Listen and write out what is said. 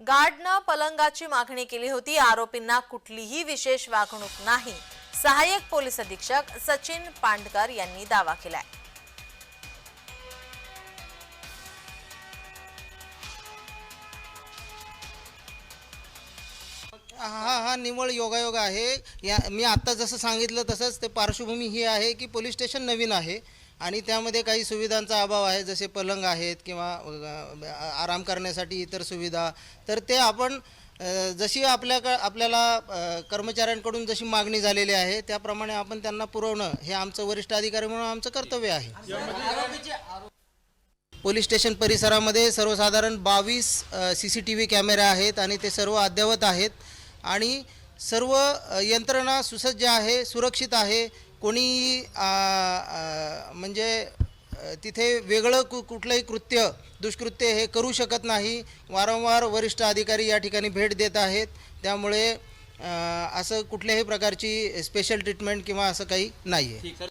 गार्डनं पलंगाची मागणी केली होती. आरोपींना कुठलीही विशेष वागणूक नाही. सहाय्यक पोलीस अधीक्षक सचिन पांडकर यांनी दावा केलाय. हा हा निव्वळ योगायोग आहे. या मी आत्ता जसं सांगितलं तसंच ते पार्श्वभूमी ही आहे की पोलीस स्टेशन नवीन आहे. आणि त्यामध्ये काही सुविधांचा अभाव आहे जसे पलंग आहेत किंवा आराम करण्यासाठी इतर सुविधा. तर ते आपण जशी आपल्याक आपल्याला कर्मचाऱ्यांकडून जशी मागणी झालेली आहे त्याप्रमाणे आपण त्यांना पुरवणं हे आमचं वरिष्ठ अधिकारी म्हणून आमचं कर्तव्य आहे. पोलीस स्टेशन परिसरामध्ये सर्वसाधारण बावीस सी सी टी व्ही कॅमेरे आहेत आणि ते सर्व अद्ययावत आहेत. आणि सर्व यंत्रणा सुसज्ज आहे सुरक्षित आहे. कोणी म्हणजे तिथे वेगळं कु कुठलंही कृत्य दुष्कृत्य हे करू शकत नाही. वारंवार वरिष्ठ अधिकारी या ठिकाणी भेट देत आहेत. त्यामुळे असं कुठल्याही प्रकारची स्पेशल ट्रीटमेंट किंवा असं काही नाही आहे